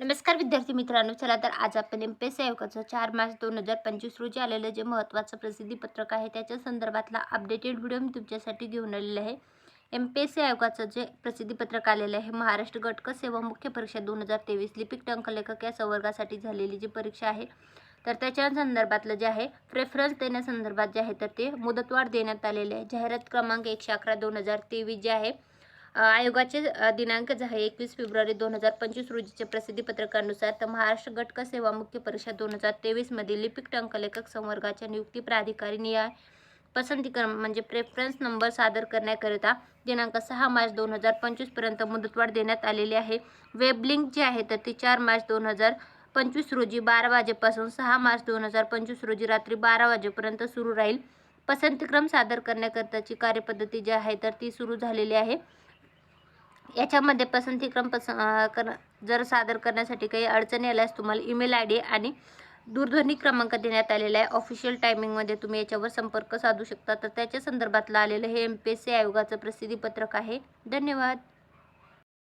नमस्कार विद्यार्थी मित्रांनो चला तर आज आपण एम पी एस सी आयोगाचं चार मार्च दोन हजार पंचवीस रोजी आलेलं जे महत्त्वाचं प्रसिद्धीपत्रक आहे त्याच्या संदर्भातला अपडेटेड व्हिडिओ मी तुमच्यासाठी घेऊन आलेलं आहे. एम पी एस सी आयोगाचं जे प्रसिद्धीपत्रक आलेलं आहे महाराष्ट्र गटक सेवा मुख्य परीक्षा दोन हजार तेवीस लिपिक टंकलेखक या संवर्गासाठी झालेली जी परीक्षा आहे तर त्याच्या संदर्भातलं जे आहे प्रेफरन्स देण्यासंदर्भात जे आहे तर ते मुदतवाढ देण्यात आलेले आहे. जाहिरात क्रमांक एकशे अकरा दोन हजार तेवीस जे आहे आयोगाचे दिनांक जे आहे एकवीस फेब्रुवारी दोन हजार पंचवीस रोजीच्या प्रसिद्धीपत्रकानुसार तर महाराष्ट्र घटक सेवा मुख्य परीक्षा दोन हजार तेवीसमध्ये लिपिक टंकलेखक संवर्गाच्या नियुक्ती प्राधिकारी नियाय पसंती क्रम म्हणजे प्रेफरन्स नंबर सादर करण्याकरिता दिनांक सहा मार्च दोन हजार पंचवीसपर्यंत मुदतवाढ देण्यात आलेली आहे. वेब लिंक जी आहे तर ती चार मार्च दोन हजार पंचवीस रोजी बारा वाजेपासून सहा मार्च दोन हजार पंचवीस रोजी रात्री बारा वाजेपर्यंत सुरू राहील. पसंतीक्रम सादर करण्याकरिताची कार्यपद्धती जी आहे तर ती सुरू झालेली आहे. याच्यामध्ये पसंतीक्रम पस कर जर सादर करण्यासाठी काही अडचणी आल्यास तुम्हाला ईमेल आय डी आणि दूरध्वनी क्रमांक देण्यात आलेला आहे. ऑफिशियल टायमिंगमध्ये तुम्ही याच्यावर संपर्क साधू शकता. तर त्याच्या संदर्भातलं आलेलं हे एम पी एस सी आयोगाचं प्रसिद्धीपत्रक आहे. धन्यवाद.